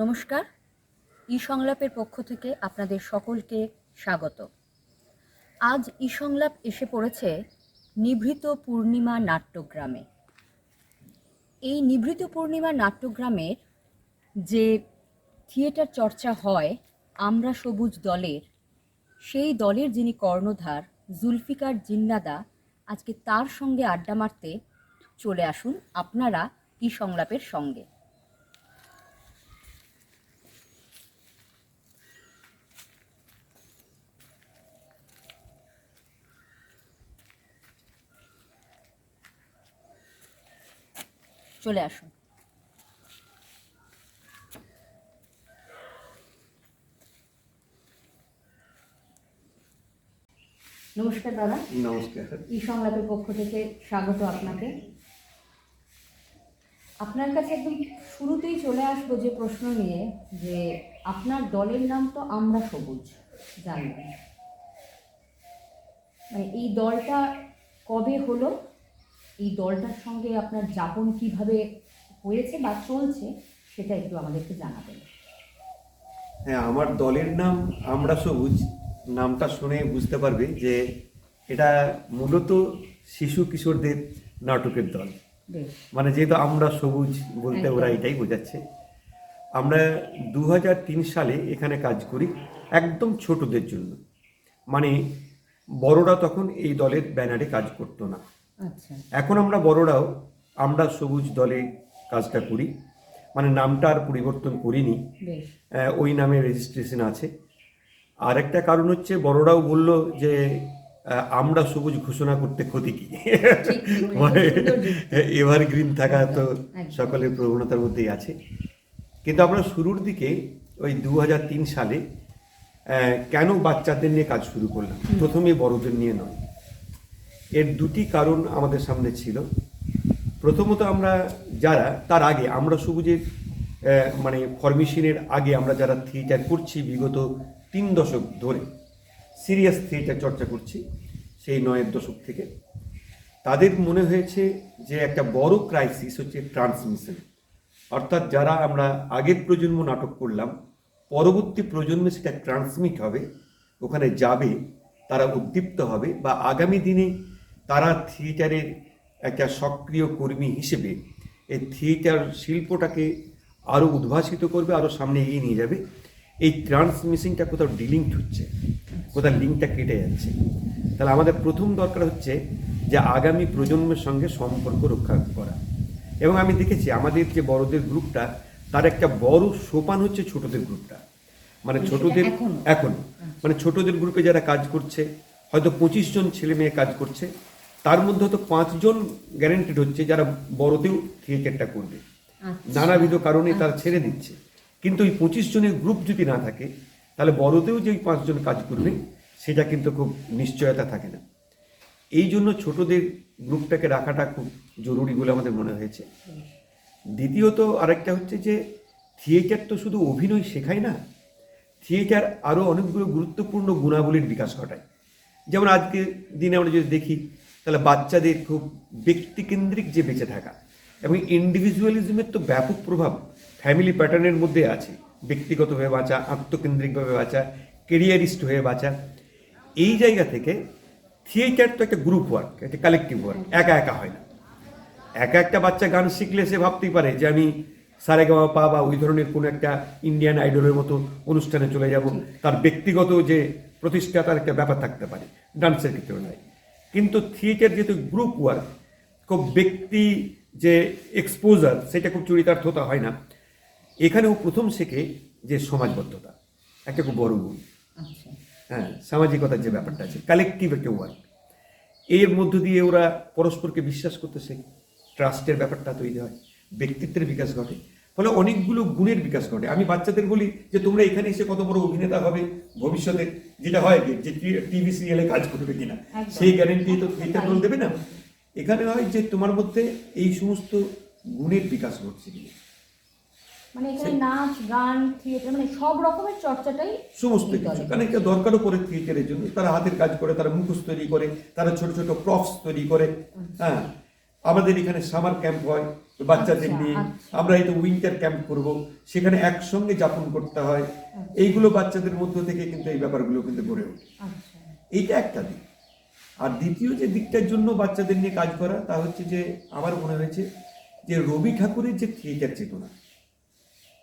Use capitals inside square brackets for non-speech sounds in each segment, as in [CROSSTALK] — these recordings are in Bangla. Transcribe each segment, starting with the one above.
নমস্কার। ই সংলাপের পক্ষ থেকে আপনাদের সকলকে স্বাগত। আজ ই সংলাপ এসে পড়েছে নিভৃত পূর্ণিমা নাট্যগ্রামে। এই নিভৃত পূর্ণিমা নাট্যগ্রামের যে থিয়েটার চর্চা হয় আমরা সবুজ দলের, সেই দলের যিনি কর্ণধার জুলফিকার জিন্নাদা আজকে তার সঙ্গে আড্ডা মারতে চলে আসুন আপনারা ই সংলাপের সঙ্গে। চলে আসুন। নমস্কার দাদা। নমস্কার। ই সংলাপের পক্ষ থেকে স্বাগত আপনাকে। আপনার কাছে একদম শুরুতেই চলে আসব যে প্রশ্ন নিয়ে যে আপনার দলের নাম তো আমরা সবুজ জানবেন মানে এই দলটা কবে হলো? এই দলটার সঙ্গে আপনার যাপন কীভাবে হয়েছে বা চলছে সেটা একটু আমাদেরকে জানাবেন। হ্যাঁ আমার দলের নাম আমরা সবুজ নামটা শুনে বুঝতে পারবে যে এটা মূলত শিশু কিশোরদের নাটকের দল। মানে যেহেতু আমরা সবুজ বলতে ওরা এটাই বোঝাচ্ছে। আমরা দু হাজার তিন সালে এখানে কাজ করি একদম ছোটদের জন্য। মানে বড়রা তখন এই দলের ব্যানারে কাজ করতো না। এখন আমরা বড়রাও আমরা সবুজ দলে কাজটা করি মানে নামটা আর পরিবর্তন করিনি। ওই নামে রেজিস্ট্রেশন আছে। আর একটা কারণ হচ্ছে বড়রাও বলল যে আমরা সবুজ ঘোষণা করতে ক্ষতি কি? [LAUGHS] মানে যুক্তি। এভারগ্রিন থাকা। তো। সকলের প্রবণতার মধ্যেই আছে। কিন্তু আমরা শুরুর দিকে ওই দু হাজার তিন সালে কেন বাচ্চাদের নিয়ে কাজ শুরু করলাম? প্রথমে বড়দের নিয়ে নয়। এর দুটি কারণ আমাদের সামনে ছিল। প্রথমত আমরা যারা, তার আগে আমরা সবুজের মানে ফরমেশনের আগে আমরা যারা থিয়েটার করছি বিগত তিন দশক ধরে সিরিয়াস থিয়েটার চর্চা করছি সেই নয়ের দশক থেকে, তাদের মনে হয়েছে যে একটা বড় ক্রাইসিস হচ্ছে ট্রান্সমিশন অর্থাৎ যারা আমরা আগের প্রজন্ম নাটক করলাম, পরবর্তী প্রজন্মে সেটা ট্রান্সমিট হবে, ওখানে যাবে, তারা উদ্দীপ্ত হবে বা আগামী দিনে তারা থিয়েটারের একটা সক্রিয় কর্মী হিসেবে এই থিয়েটার শিল্পটাকে আরও উদ্ভাসিত করবে আরও সামনে এগিয়ে নিয়ে যাবে। এই ট্রান্সমিশনটা কোথাও ডিলিঙ্কড হচ্ছে কোথাও লিঙ্কটা কেটে যাচ্ছে। তাহলে আমাদের প্রথম দরকার হচ্ছে যে আগামী প্রজন্মের সঙ্গে সম্পর্ক রক্ষা করা। এবং আমি দেখেছি আমাদের যে বড়দের গ্রুপটা তার একটা বড় সোপান হচ্ছে ছোটদের গ্রুপটা। মানে ছোটদের এখন? মানে ছোটদের গ্রুপে যারা কাজ করছে হয়তো পঁচিশ জন ছেলে মেয়ে কাজ করছে তার মধ্যে হয়তো পাঁচজন গ্যারেন্টেড হচ্ছে যারা বড়তেও থিয়েটারটা করবে। আচ্ছা। নানাবিধ কারণে তারা ছেড়ে দিচ্ছে। কিন্তু ওই পঁচিশ জনের গ্রুপ যদি না থাকে তাহলে বড়তেও যে ওই পাঁচজন কাজ করবে সেটা কিন্তু খুব নিশ্চয়তা থাকে না। এই জন্য ছোটদের গ্রুপটাকে রাখাটা খুব জরুরি বলে আমাদের মনে হয়েছে। দ্বিতীয়ত আরেকটা হচ্ছে যে থিয়েটার তো শুধু অভিনয় শেখায় না থিয়েটার আরও অনেকগুলো গুরুত্বপূর্ণ গুণাবলীর বিকাশ ঘটায়। যেমন আজকে দিনে আমরা যদি দেখি তাহলে বাচ্চাদের খুব ব্যক্তিকেন্দ্রিক যে বেঁচে থাকা এবং ইন্ডিভিজুয়ালিজমের তো ব্যাপক প্রভাব ফ্যামিলি প্যাটার্নের মধ্যে আছে। ব্যক্তিগতভাবে বাঁচা আত্মকেন্দ্রিকভাবে বাঁচা কেরিয়ারিস্ট হয়ে বাঁচা। এই জায়গা থেকে থিয়েটার তো একটা গ্রুপ ওয়ার্ক একটা কালেকটিভ ওয়ার্ক একা একা হয় না। একা একটা বাচ্চা গান শিখলে সে ভাবতেই পারে যে আমি সারেগামা পা বা ওই ধরনের কোনো একটা ইন্ডিয়ান আইডলের মতো অনুষ্ঠানে চলে যাব। তার ব্যক্তিগত যে প্রতিষ্ঠা তার একটা ব্যাপার থাকতে পারে। ডান্সের ক্ষেত্রে নয়। কিন্তু থিয়েটার যেহেতু গ্রুপ ওয়ার্ক খুব ব্যক্তি যে এক্সপোজার সেটা খুব চরিতার্থতা হয় না। এখানেও প্রথম শেখে যে সমাজবদ্ধতা একটা খুব বড় গুণ আচ্ছা। হ্যাঁ সামাজিকতার যে ব্যাপারটা আছে কালেকটিভ একটা ওয়ার্ক এর মধ্য দিয়ে ওরা পরস্পরকে বিশ্বাস করতে শেখে। ট্রাস্টের ব্যাপারটা তৈরি হয় ব্যক্তিত্বের বিকাশ ঘটে। ফলে অনেকগুলো গুণের বিকাশ ঘটে। আমি বাচ্চাদের বলি যে তোমরা এখানে এসে কত বড় অভিনেতা হবে ভবিষ্যতে যেটা হয় যে টিভি সিরিয়ালে কাজ করবে কিনা। সেই গ্যারেন্টি তো থিয়েটার রোল দেবে না? এখানে হয় যে তোমার মধ্যে এই সমস্ত গুণের বিকাশ ঘটছে। মানে এখানে নাচ গান থিয়েটার মানে সব রকমের চর্চাটাই সমস্ত কিছু। কারণ এটা দরকারও পড়ে থিয়েটারের জন্য। তারা হাতের কাজ করে তারা মুখোশ তৈরি করে তারা ছোট ছোট প্রপস তৈরি করে। হ্যাঁ আমাদের এখানে সামার ক্যাম্প হয় বাচ্চাদের আচ্ছা, নিয়ে। আচ্ছা। আমরা হয়তো উইন্টার ক্যাম্প করব। সেখানে একসঙ্গে যাপন করতে হয়। এইগুলো বাচ্চাদের মধ্য থেকে কিন্তু এই ব্যাপারগুলো কিন্তু গড়ে ওঠে। আচ্ছা। এইটা একটা দিক। আর দ্বিতীয় যে দিকটার জন্য বাচ্চাদের নিয়ে কাজ করা তা হচ্ছে যে আমার মনে হয়েছে যে রবি ঠাকুরের যে থিয়েটার চেতনা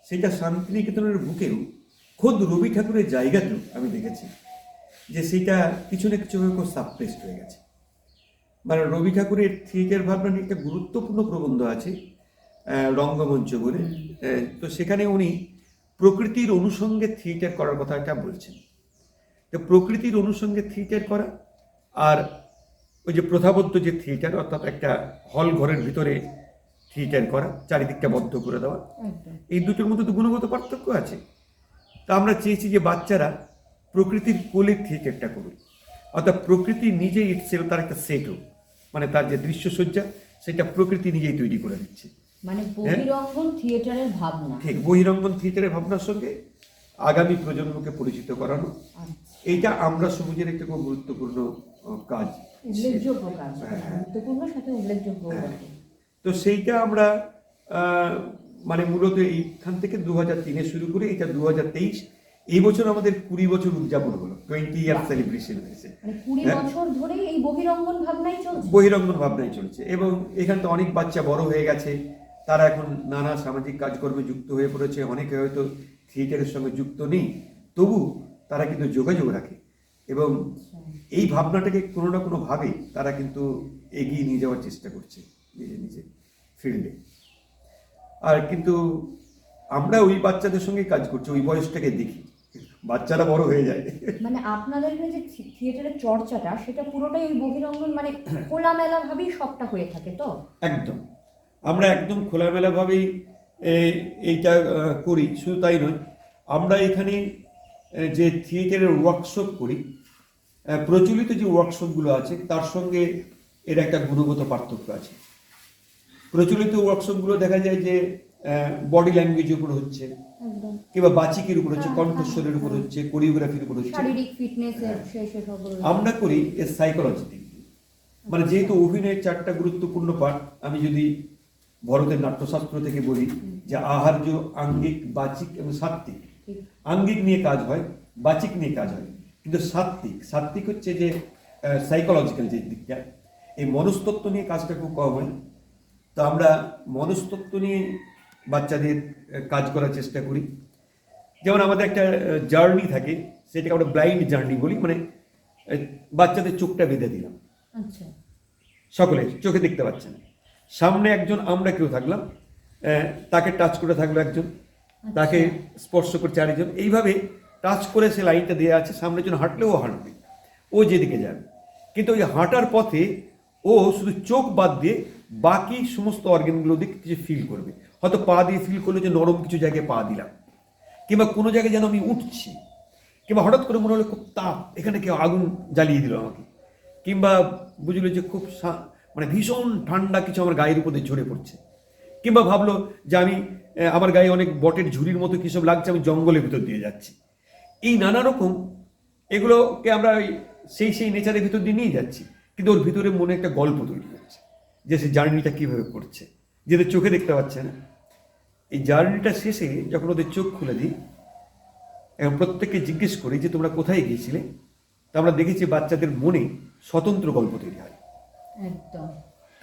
সেটা শান্তিনিকেতনের বুকেও খোদ রবি ঠাকুরের জায়গাতেও আমি দেখেছি যে সেটা কিছু না কিছুভাবে খুব সাবপ্রেসড হয়ে গেছে। মানে রবি ঠাকুরের থিয়েটার ভাবনা নিয়ে একটা গুরুত্বপূর্ণ প্রবন্ধ আছে রঙ্গমঞ্চ বলে। তো সেখানে উনি প্রকৃতির অনুষঙ্গে থিয়েটার করার কথাটা বলছেন। তো প্রকৃতির অনুষঙ্গে থিয়েটার করা আর ওই যে প্রথাবদ্ধ যে থিয়েটার অর্থাৎ একটা হল ঘরের ভিতরে থিয়েটার করা চারিদিকটা বদ্ধ করে দেওয়া এই দুটোর মধ্যে তো গুণগত পার্থক্য আছে। তা আমরা চেয়েছি যে বাচ্চারা প্রকৃতির কোলে থিয়েটারটা করুক। অর্থাৎ প্রকৃতি নিজেই ইটসেল তার একটা সেট হোক। মানে তার যে দৃশ্যসজ্জা সেটা প্রকৃতি নিজেই তৈরি করে দিচ্ছে। মানে বহিরঙ্গন থিয়েটারের ভাবনা। ঠিক বহিরঙ্গন থিয়েটারের ভাবনার সঙ্গে আগামী প্রজন্মকে পরিচিত করানো। আচ্ছা। এইটা আমরা সবুজের একটা খুব গুরুত্বপূর্ণ কাজ। উল্লেখযোগ্য কাজ। হ্যাঁ, হ্যাঁ। গুরুত্বপূর্ণ সাথে উল্লেখযোগ্য তো সেইটা আমরা আহ, মানে মূলত এইখান থেকে দু হাজার তিনে শুরু করে এটা দু হাজার তেইশ এই বছর আমাদের কুড়ি বছর উদযাপন হলো টোয়েন্টি ইয়ার সেলিব্রেশন হয়েছে। মানে হ্যাঁ। বহিরঙ্গন ভাবনাই চলছে? এবং এখান থেকে অনেক বাচ্চা বড় হয়ে গেছে তারা এখন নানা সামাজিক কাজকর্মে যুক্ত হয়ে পড়েছে অনেকে হয়তো থিয়েটারের সঙ্গে যুক্ত নেই তবু তারা কিন্তু যোগাযোগ রাখে এবং এই ভাবনাটাকে কোনো না কোনোভাবে তারা কিন্তু এগিয়ে নিয়ে যাওয়ার চেষ্টা করছে নিজে নিজে ফিল্ডে। আর কিন্তু আমরা ওই বাচ্চাদের সঙ্গে কাজ করছি ওই বয়সটাকে দেখি। বাচ্চারা বড় হয়ে যায়। মানে আপনাদের যে থিয়েটারের চর্চাটা সেটা পুরোটাই ওই বহিরঙ্গন মানে খোলামেলা ভাবেই সবটা হয়ে থাকে তো? একদম। আমরা একদম খোলামেলাভাবেই এ, এইটা করি শুধু তাই নয়। আমরা এখানে যে থিয়েটারের ওয়ার্কশপ করি প্রচলিত যে ওয়ার্কশপগুলো আছে তার সঙ্গে এর একটা গুণগত পার্থক্য আছে। প্রচলিত ওয়ার্কশপগুলো দেখা যায় যে বডি ল্যাঙ্গুয়েজের উপর হচ্ছে। কিংবা বাচিকের উপর হচ্ছে কণ্ঠস্বরের উপর হচ্ছে কোরিওগ্রাফির উপর হচ্ছে। শারীরিক ফিটনেস আমরা করি এর সাইকোলজি দিক। মানে যেহেতু অভিনয়ের চারটা গুরুত্বপূর্ণ পাঠ আমি যদি ভরতের নাট্যশাস্ত্র থেকে বলি যে আহার্য আঙ্গিক বাচিক এবং সাত্ত্বিক। আঙ্গিক নিয়ে কাজ হয় বাচিক নিয়ে কাজ হয়। কিন্তু সাত্ত্বিক সাত্ত্বিক হচ্ছে যে সাইকোলজিক্যাল যে দিকটা এই মনস্তত্ত্ব নিয়ে কাজটা খুব কম হয়। তো আমরা মনস্তত্ত্ব নিয়ে বাচ্চাদের কাজ করার চেষ্টা করি। যেমন আমাদের একটা জার্নি থাকে সেটাকে আমরা ব্লাইন্ড জার্নি বলি মানে বাচ্চাদের চোখটা বেঁধে দিলাম। আচ্ছা। সকলে চোখে দেখতে পাচ্ছেন। সামনে একজন আমরা কেউ থাকলাম তাকে টাচ করে থাকল একজন তাকে স্পর্শ করছে আরেকজন। এইভাবে টাচ করে সে লাইনটা দেওয়া আছে সামনের জন্য হাঁটলেও ও হাঁটবে ও যেদিকে যাবে। কিন্তু ওই হাঁটার পথে ও শুধু চোখ বাদ দিয়ে বাকি সমস্ত অর্গানগুলো দিকে কিছু ফিল করবে। হয়তো পা দিয়ে ফিল করল যে নরম কিছু জায়গায় পা দিলাম। কিংবা কোনো জায়গায় যেন আমি উঠছি। কিংবা হঠাৎ করে মনে হলো খুব তাপ, এখানে কেউ আগুন জ্বালিয়ে দিল আমাকে। কিংবা বুঝলো যে খুব মানে ভীষণ ঠান্ডা কিছু আমার গায়ের উপর দিয়ে ঝরে পড়ছে। কিংবা ভাবলো যে আমি আমার গায়ে অনেক বটের ঝুড়ির মতো কিসব লাগছে, আমি জঙ্গলের ভিতর দিয়ে যাচ্ছি। এই নানা রকম এগুলোকে আমরা ওই সেই সেই নেচারের ভিতর দিয়ে নিয়ে যাচ্ছি। কিন্তু ওর ভিতরে মনে একটা গল্প তৈরি হচ্ছে, যে সে জার্নিটা কীভাবে করছে যেদের চোখে দেখতে পাচ্ছে না। এই জার্নিটা শেষে যখন ওদের চোখ খুলে দিই এবং প্রত্যেককে জিজ্ঞেস করি যে তোমরা কোথায় গিয়েছিলে? তা আমরা দেখেছি বাচ্চাদের মনে স্বতন্ত্র গল্প তৈরি হয়। একদম।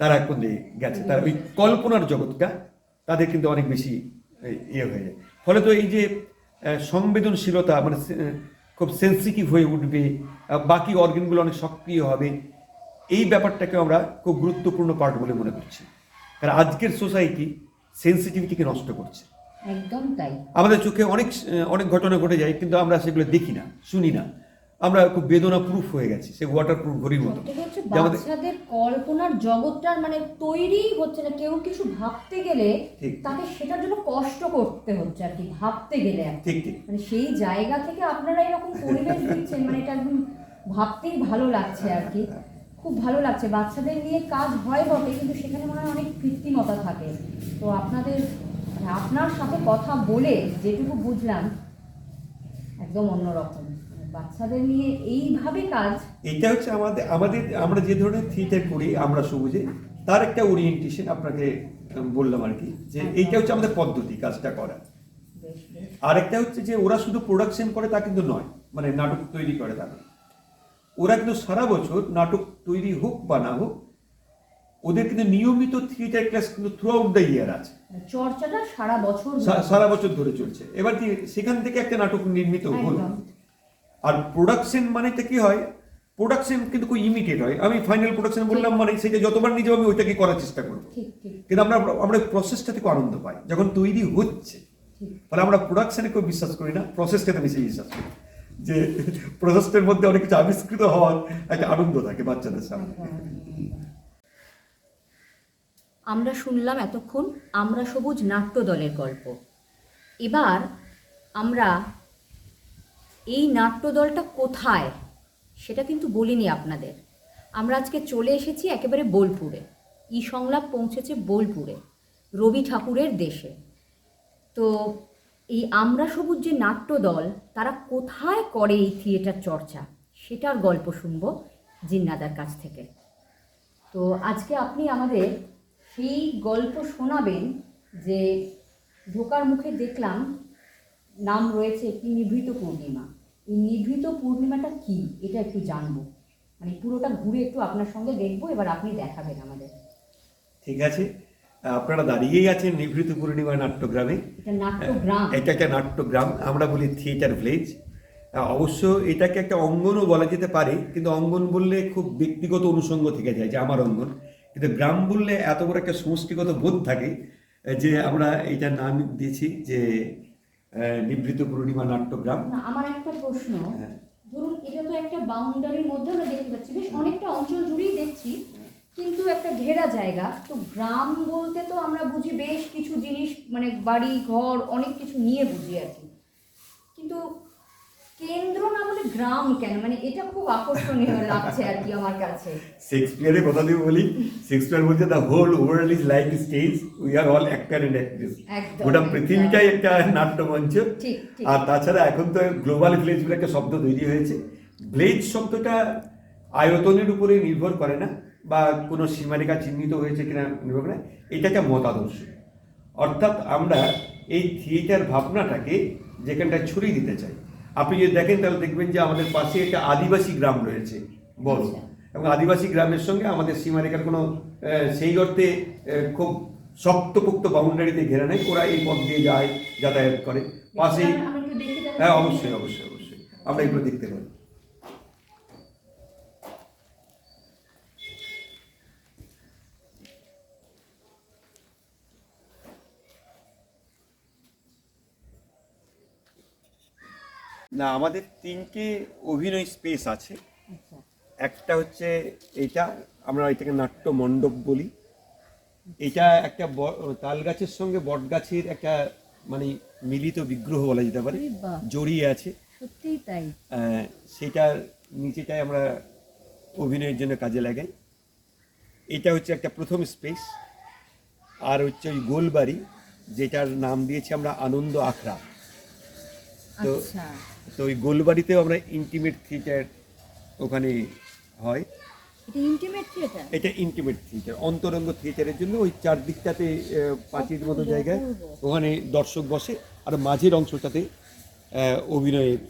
তারা কোন দিকে গেছে তার ওই কল্পনার জগৎটা তাদের কিন্তু অনেক বেশি ইয়ে হয়ে যায়। ফলে তো এই যে সংবেদনশীলতা মানে খুব সেন্সিটিভ হয়ে উঠবে বাকি অর্গানগুলো অনেক সক্রিয় হবে এই ব্যাপারটাকে আমরা খুব গুরুত্বপূর্ণ পার্ট বলে মনে করছি। কারণ আজকের সোসাইটি সেন্সিটিভিটিকে নষ্ট করছে। একদম তাই। আমাদের চোখে অনেক অনেক ঘটনা ঘটে যায় কিন্তু আমরা সেগুলো দেখি না শুনি না। আমরা খুব বেদনা প্রুফ হয়ে গেছি সে ওয়াটার প্রুফ ঘড়ির মতো। বাচ্চাদের কল্পনার জগৎটার মানে তৈরি হচ্ছে না কেউ কিছু ভাবতে গেলে তাকে সেটার জন্য কষ্ট করতে হচ্ছে আর কি ভাবতে গেলে। ঠিক ঠিক। মানে সেই জায়গা থেকে আপনারা এরকম পরিবেশ দিচ্ছেন মানে এটা একদম ভাবতেই ভালো লাগছে আর কি। খুব ভালো লাগছে। বাচ্চাদের নিয়ে কাজ হয় বটে কিন্তু সেখানে মনে হয় অনেক কৃত্রিমতা থাকে। তো আপনাদের মানে আপনার সাথে কথা বলে যেটুকু বুঝলাম একদম অন্যরকম। মানে বাচ্চাদের নিয়ে এইভাবে কাজ এইটা হচ্ছে আমাদের আমাদের আমরা যে ধরনের থিয়েটার করি আমরা সবুজে তার একটা ওরিয়েন্টেশন আপনাকে বললাম আর কি যে এইটা হচ্ছে আমাদের পদ্ধতি কাজটা করা। আরেকটা হচ্ছে যে ওরা শুধু প্রোডাকশন করে তা কিন্তু নয় মানে নাটক তৈরি করে তা নয় ওরা কিন্তু সারা বছর নাটক তৈরি হোক বা না হোক ওদের কিন্তু নিয়মিত থিয়েটার ক্লাস কিন্তু থ্রু আউট দ্য ইয়ার আছে চর্চাটা সারা বছর সারা বছর ধরে চলছে। এবার কি সেখান থেকে একটা নাটক নির্মিত হলো। আর প্রোডাকশন মানেটা কি হয়? প্রোডাকশন কিন্তু খুব ইমিটেড হয়। আমি ফাইনাল প্রোডাকশন বললাম মানে সেটা যতবার নিজে আমি ওইটাকে করার চেষ্টা করব। কিন্তু আমরা আমরা প্রসেসটা থেকে আনন্দ পাই। যখন তৈরি হচ্ছে ফলে আমরা প্রোডাকশনে কেউ বিশ্বাস করি না প্রসেসটাতে বেশি বিশ্বাস করি যে প্রসেসটার মধ্যে অনেক কিছু আবিষ্কৃত হওয়ার একটা আনন্দ থাকে বাচ্চাদের সামনে। আমরা শুনলাম এতক্ষণ আমরা সবুজ নাট্য দলের গল্প। এবার আমরা এই নাট্য দলটা কোথায় সেটা কিন্তু বলিনি আপনাদের। আমরা আজকে চলে এসেছি একেবারে বোলপুরে। ই সংলাপ পৌঁছেছে বোলপুরে, রবি ঠাকুরের দেশে। তো এই আমরা সবুজ যে নাট্যদল, তারা কোথায় করে এই থিয়েটার চর্চা? সেটার গল্প শুনব জিন্নাদার কাছ থেকে। তো আজকে আপনি আমাদের সেই গল্প শোনাবেন যে ঢোকার মুখে দেখলাম নাম রয়েছে একটি নিভৃত পূর্ণিমা। এই নিভৃত পূর্ণিমাটা কি? এটা একটু জানব। মানে পুরোটা ঘুরে একটু আপনার সঙ্গে দেখব, এবার আপনি দেখাবেন আমাদের। ঠিক আছে। আপনারা দাঁড়িয়েই আছেন নিভৃত পূর্ণিমা নাট্যগ্রামে। এটা একটা নাট্যগ্রাম আমরা বলি থিয়েটার ভিলেজ। অবশ্য এটাকে একটা অঙ্গনও বলা যেতে পারে কিন্তু অঙ্গন বললে খুব ব্যক্তিগত অনুষঙ্গ থেকে যায় যে আমার অঙ্গন। কিন্তু গ্রাম বললে এত বড় একটা সমষ্টিগত বোধ থাকে যে আমরা এইটার নাম দিয়েছি যে নিভৃত পূর্ণিমা নাট্যগ্রাম। আমার একটা প্রশ্ন। হ্যাঁ। ধরুন এটা তো একটা বাউন্ডারির মধ্যে আমরা দেখতে পাচ্ছি। বেশ অনেকটা অঞ্চল জুড়েই দেখছি। কিন্তু একটা ঘেরা জায়গা। তো গ্রাম বলতে তো আমরা বুঝি বেশ কিছু জিনিস মানে বাড়ি ঘর অনেক কিছু নিয়ে বুঝি আর কি। কিন্তু কেন্দ্র না বলে গ্রাম কেন? মানে এটা খুব আকর্ষণীয় [LAUGHS] লাগছে আর কি আমার কাছে। শেক্সপিয়ারের কথা দিয়ে বলি শেক্সপিয়ার বলছে the whole world is like stage we are all actor and actress গোটা পৃথিবীটাই একটা নাট্যমঞ্চ। আর তাছাড়া এখন তো গ্লোবাল ভিলেজ বলে একটা শব্দ তৈরি হয়েছে। ভিলেজ শব্দটা আয়তনের উপরে নির্ভর করে না। বা কোনো সীমারেখা চিহ্নিত হয়েছে কিনা নির্ভর করে না এটা একটা মতাদর্শ অর্থাৎ আমরা এই থিয়েটার ভাবনাটাকে যেখানটায় ছড়িয়ে দিতে চাই। আপনি যদি দেখেন তাহলে দেখবেন যে আমাদের পাশে একটা আদিবাসী গ্রাম রয়েছে বড়। আচ্ছা। এবং আদিবাসী গ্রামের সঙ্গে আমাদের সীমারেখার কোনো সেই অর্থে খুব শক্তপোক্ত বাউন্ডারিতে ঘেরা নেই ওরা এই পথ দিয়ে যায় যাতায়াত করে। পাশেই। হ্যাঁ অবশ্যই অবশ্যই অবশ্যই। আমরা এগুলো দেখতে পারি না আমাদের তিনটে অভিনয় স্পেস আছে। আচ্ছা। একটা হচ্ছে এটা আমরা এটাকে নাট্য মণ্ডপ বলি। এটা একটা তাল গাছের সঙ্গে বট গাছের একটা মানে মিলিত বিগ্রহ বলা যেতে পারে জড়িয়ে আছে। সত্যিই তাই। সেটার নিচেটাই আমরা অভিনয়ের জন্য কাজে লাগাই। এটা হচ্ছে একটা প্রথম স্পেস আর হচ্ছে ওই গোলবাড়ি যেটার নাম দিয়েছি আমরা আনন্দ আখড়া। তো আচ্ছা। তো ওই গোলবাড়িতেও আমরা ইন্টিমেট থিয়েটার ওখানে হয়। এটা ইন্টিমেট থিয়েটার এটা ইন্টিমেট থিয়েটার অন্তরঙ্গ থিয়েটারের জন্য ওই চারদিকটাতে পাঁচির মতো জায়গায় ওখানে দর্শক বসে আর মাঝের অংশটাতে অভিনয়ের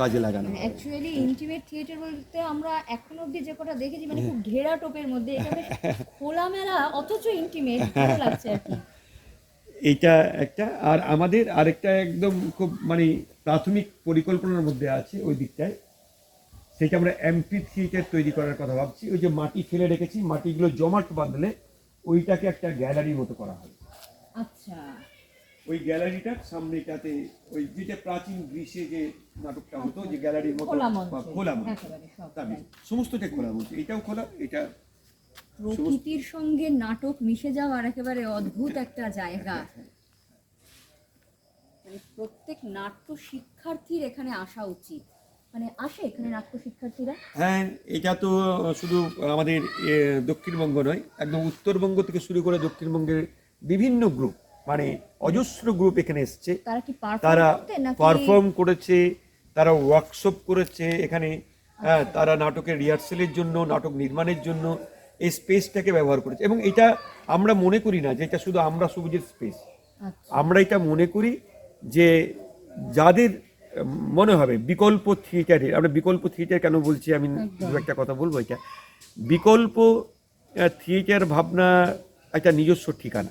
কাজে লাগানো হয়। অ্যাকচুয়ালি ইন্টিমেট থিয়েটার বলতে আমরা এখনও অব্দি যে কটা দেখেছি মানে খুব ঘেরা টোপের মধ্যে এটা বেশ খোলামেলা অথচ ইন্টিমেট ভালো লাগছে আর কি। এইটা একটা আর আমাদের আরেকটা একদম খুব মানে প্রাথমিক পরিকল্পনার মধ্যে আছে ওই দিকটায়। সেটা আমরা এমপি থিয়েটার তৈরি করার কথা ভাবছি। ওই যে মাটি ফেলে রেখেছি মাটিগুলো জমাট বাঁধলে ওইটাকে একটা গ্যালারির মতো করা হয়। আচ্ছা। ওই গ্যালারিটার সামনেটাতে ওই যেটা প্রাচীন গ্রীষে যে নাটকটা হতো যে গ্যালারির মতো খোলা মঞ্চ সমস্তটা খোলা মঞ্চ। এটাও খোলা এটা প্রকৃতির সঙ্গে নাটক মিশে যাওয়ার একেবারে অদ্ভুত একটা জায়গা। মানে প্রত্যেক নাট্য শিক্ষার্থীর এখানে আসা উচিত। মানে আসে এখানে নাট্য শিক্ষার্থীরা? হ্যাঁ এটা তো শুধু আমাদের দক্ষিণবঙ্গ নয় একদম উত্তরবঙ্গ থেকে শুরু করে দক্ষিণবঙ্গের বিভিন্ন গ্রুপ মানে অজস্র গ্রুপ এখানে এসছে। তারা কি তারা পারফর্ম করেছে তারা ওয়ার্কশপ করেছে এখানে হ্যাঁ তারা নাটকের রিহার্সেলের জন্য নাটক নির্মাণের জন্য এই স্পেসটাকে ব্যবহার করেছে। এবং এটা আমরা মনে করি না যে এটা শুধু আমরা সবুজের স্পেস। আচ্ছা। আমরা এটা মনে করি যে যাদের মনে হবে বিকল্প থিয়েটারের আমরা বিকল্প থিয়েটার কেন বলছি? আমি দু একটা কথা বলব এটা। বিকল্প থিয়েটার ভাবনা একটা নিজস্ব ঠিকানা।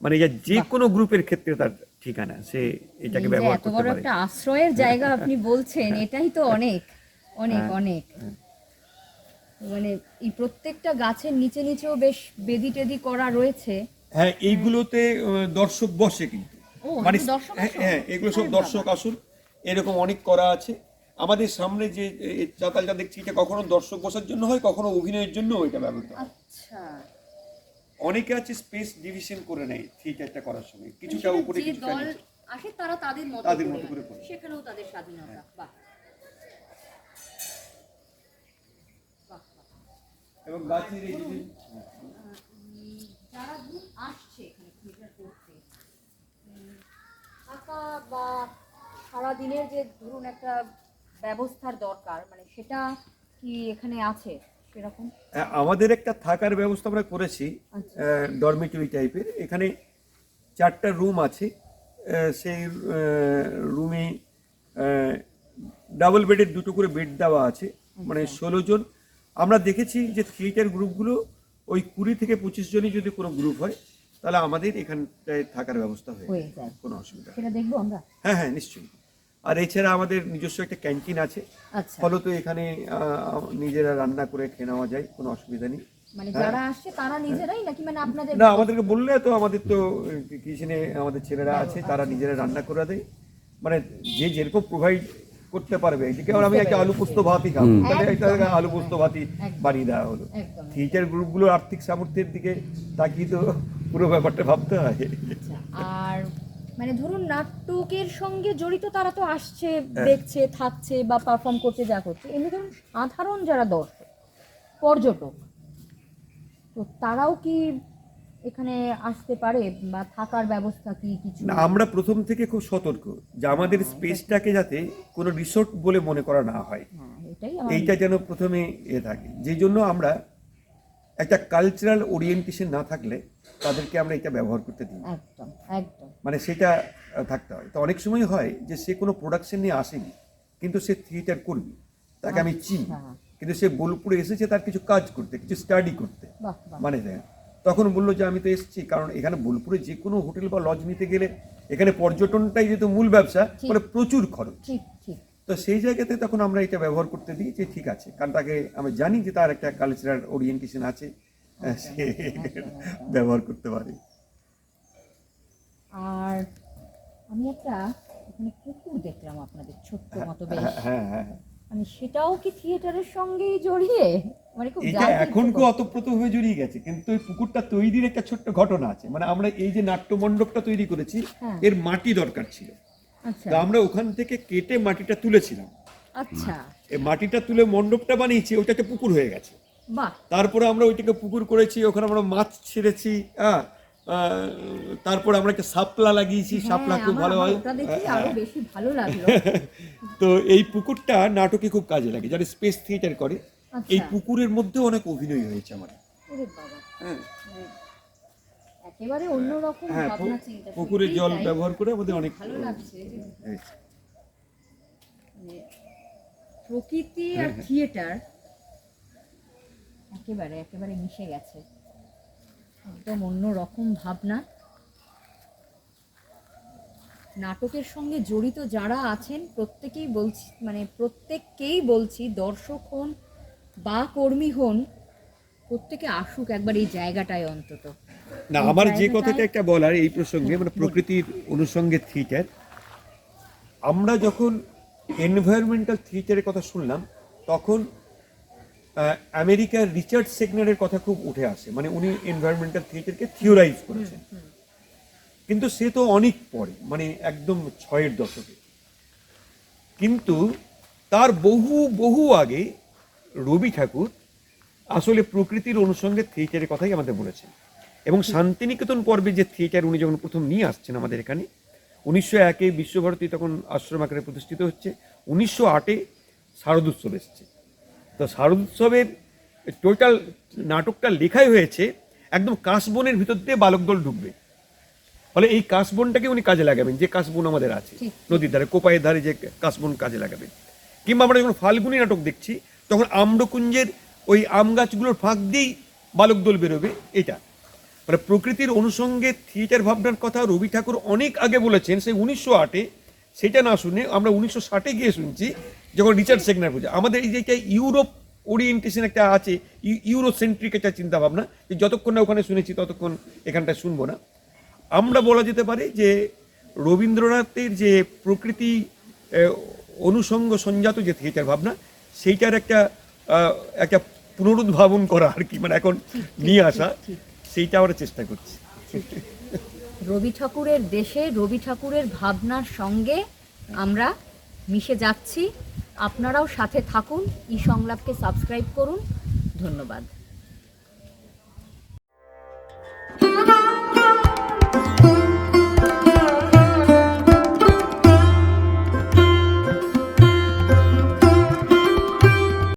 মানে এটা যে কোনো গ্রুপের ক্ষেত্রে তার ঠিকানা সে এটাকে ব্যবহার করতে পারে। একটা আশ্রয়ের জায়গা আপনি বলছেন এটাই তো অনেক অনেক হ্যাঁ, অনেক। মানে এই প্রত্যেকটা গাছের নিচে নিচেও বেশ বেদি টেদি করা রয়েছে। হ্যাঁ এইগুলোতে দর্শক বসে কিন্তু। মানে হ্যাঁ, হ্যাঁ এগুলো সব দর্শক আসুন। এরকম অনেক করা আছে। আমাদের সামনে যে চাতালটা দেখছি এটা কখনো দর্শক বসার জন্য হয় কখনো অভিনয়ের জন্য এটা ব্যবহৃত হয়। আচ্ছা। অনেকে আছে স্পেস ডিভিশন করে নেয় থিয়েটারটা করার সময়। কিছুটা উপরে কিছুটা দল আসে তারা তাদের মতো তাদের করে। সেখানেও তাদের স্বাধীনতা। বাহ, এবং গাছের এই যে যারা ধরুন আসছে এখানে থিয়েটার করতে থাকা বা সারাদিনের যে ধরুন একটা ব্যবস্থার দরকার মানে সেটা কি এখানে আছে সেরকম? আমাদের একটা থাকার ব্যবস্থা আমরা করেছি আচ্ছা। ডরমেটরি টাইপের এখানে চারটা রুম আছে সেই রুমে ডাবল বেডের দুটো করে বেড দেওয়া আছে মানে ষোলো জন আমরা দেখেছি যে থিয়েটার গ্রুপগুলো ওই কুড়ি থেকে পঁচিশ জনই যদি কোনো গ্রুপ হয় তাহলে আমাদের এখানটায় থাকার ব্যবস্থা হয়ে হয়ে কোনো অসুবিধা নেই। সেটা দেখব আমরা? হ্যাঁ হ্যাঁ নিশ্চয়ই। আর এছাড়া আমাদের নিজস্ব একটা ক্যান্টিন আছে আচ্ছা। ফলত এখানে নিজেরা রান্না করে খেয়ে নেওয়া যায় কোনো অসুবিধা নেই। মানে যারা আসছে তারা নিজেরাই নাকি মানে আপনাদের না আমাদেরকে বললে তো আমাদের তো কিচেনে আমাদের ছেলেরা আছে তারা নিজেরা রান্না করে দেয়। মানে যে যেরকম প্রোভাইড করতে পারবে। আবার আমি একটা আলু পোস্ত ভাতই খাব। তাহলে একটা আলু পোস্ত ভাতই বানিয়ে দেওয়া হলো। থিয়েটার গ্রুপগুলোর আর্থিক সামর্থ্যের দিকে তাকিয়ে তো পুরো ব্যাপারটা ভাবতে হয়। আচ্ছা আর মানে ধরুন নাটকের সঙ্গে জড়িত তারা তো আসছে হ্যাঁ। দেখছে থাকছে বা পারফর্ম করতে যা করছে। এমনি ধরুন সাধারণ যারা দর্শক পর্যটক তো তারাও কি এখানে আসতে পারে বা থাকার ব্যবস্থা কি কিছু? না আমরা প্রথম থেকে খুব সতর্ক যে আমাদের স্পেসটাকে যাতে কোনো রিসোর্ট বলে মনে করা না হয়। হ্যাঁ এইটা যেন প্রথমে এ থাকে। যেই জন্য আমরা একটা কালচারাল ওরিয়েন্টেশন না থাকলে তাদেরকে আমরা এটা ব্যবহার করতে দিই। একদম একদম। মানে সেটা থাকতে হয়। তো অনেক সময় হয় যে সে কোনো প্রোডাকশন নিয়ে আসেনি কিন্তু সে থিয়েটার করবে। তাকে আমি চিনি। আচ্ছা। কিন্তু সে বোলপুরে এসেছে তার কিছু কাজ করতে কিছু স্টাডি করতে। মানে দেখ তখন বলল যে আমি তো এসেছি কারণ এখানে বোলপুরে যে কোনো হোটেল বা লজ নিতে গেলে এখানে পর্যটনটাই যেহেতু মূল ব্যবসা মানে প্রচুর খরচ। তো সেই জায়গাতে তখন আমরা এটা ব্যবহার করতে দিই যে ঠিক আছে কারণ তাকে আমি জানি যে তার একটা কালচারাল ওরিয়েন্টেশন আছে আহ, সে ব্যবহার করতে পারে। আর আমি একটা এখানে কুকুর দেখলাম আপনাদের ছোট্ট মতো বেশ। হ্যাঁ হ্যাঁ। মানে সেটাও কি থিয়েটারের সঙ্গেই জড়িয়ে? মানে খুব এটা এখন খুব হয়ে জড়িয়ে গেছে কিন্তু ওই পুকুরটা তৈরির একটা ছোট্ট ঘটনা আছে। মানে আমরা এই যে নাট্যমণ্ডপটা তৈরি করেছি হ্যাঁ। এর মাটি দরকার ছিল। আচ্ছা। তো আমরা ওখান থেকে কেটে মাটিটা তুলেছিলাম। আচ্ছা। এই মাটিটা তুলে মণ্ডপটা বানিয়েছি ওটাতে পুকুর হয়ে গেছে। বাহ। তারপরে আমরা ওইটাকে পুকুর করেছি ওখানে আমরা মাছ ছেড়েছি হ্যাঁ। তারপর আমরা একটা সাপলা লাগিয়েছি সাপলা হ্যাঁ, খুব ভালো হয়। লাগল। [LAUGHS] তো এই পুকুরটা নাটকে খুব কাজে লাগে যারা স্পেস থিয়েটার করে আচ্ছা। এই পুকুরের মধ্যে অনেক অভিনয় হয়েছে আমার। হ্যাঁ। হ্যাঁ। পুকুরের জল ব্যবহার করে আমাদের অনেক ভালো লাগছে। মানে প্রকৃতি আর হ্যাঁ, থিয়েটার একেবারে একেবারে মিশে গেছে। একদম অন্য রকম ভাবনা। নাটকের সঙ্গে জড়িত যারা আছেন প্রত্যেকেই বলছি মানে প্রত্যেককেই বলছি দর্শক হন বা কর্মী হন প্রত্যেকে আসুক একবার এই জায়গাটায় অন্তত। না আমার যে কথাটা একটা বলার এই প্রসঙ্গে মানে প্রকৃতির অনুষঙ্গে থিয়েটার। আমরা যখন এনভায়রনমেন্টাল থিয়েটারের কথা শুনলাম তখন আমেরিকার রিচার্ড সেগনারের কথা খুব উঠে আসে। মানে উনি এনভায়রনমেন্টাল থিয়েটারকে থিওরাইজ করেছেন। কিন্তু সে তো অনেক পরে মানে একদম ছয়ের দশকে। কিন্তু তার বহু বহু আগে রবি ঠাকুর আসলে প্রকৃতির অনুষঙ্গে থিয়েটারের কথাই আমাদের বলেছেন। এবং শান্তিনিকেতন পর্বে যে থিয়েটার উনি যখন প্রথম নিয়ে আসছেন আমাদের এখানে উনিশশো একে বিশ্বভারতী তখন আশ্রম আকারে প্রতিষ্ঠিত হচ্ছে উনিশশো আটে শারদোৎসব এসছে। তো শারদোৎসবের টোটাল নাটকটা লেখাই হয়েছে একদম কাশবনের ভিতর দিয়ে বালকদল ঢুকবে। ফলে এই কাশবনটাকে উনি কাজে লাগাবেন যে কাশবন আমাদের আছে নদীর ধারে কোপাইয়ের ধারে যে কাশবন কাজে লাগাবেন। কিংবা আমরা যখন ফাল্গুনি নাটক দেখছি তখন আম্রকুঞ্জের ওই আম গাছগুলোর ফাঁক দিয়েই বালকদল বেরোবে এটা। মানে প্রকৃতির অনুষঙ্গে থিয়েটার ভাবনার কথা রবি ঠাকুর অনেক আগে বলেছেন সেই উনিশশো আটে সেটা না শুনে আমরা উনিশশো ষাটে গিয়ে শুনছি যখন রিচার্ড সেগনার পূজা, আমাদের এই যে একটা ইউরোপ ওরিয়েন্টেশন একটা আছে ইউরো সেন্ট্রিক একটা চিন্তা ভাবনা যে যতক্ষণ না ওখানে শুনেছি ততক্ষণ এখানটা শুনব না। আমরা বলা যেতে পারে যে রবীন্দ্রনাথের যে প্রকৃতি অনুষঙ্গ সঞ্জাত যে থিয়েটার ভাবনা, সেইটার একটা একটা পুনরুদ্ভাবন করা আর কি মানে এখন নিয়ে আসা, সেইটা আমরা চেষ্টা করছি। রবি ঠাকুরের দেশে রবি ঠাকুরের ভাবনার সঙ্গে আমরা মিশে যাচ্ছি। আপনারাও সাথে থাকুন ই সংলাপকে সাবস্ক্রাইব করুন। ধন্যবাদ।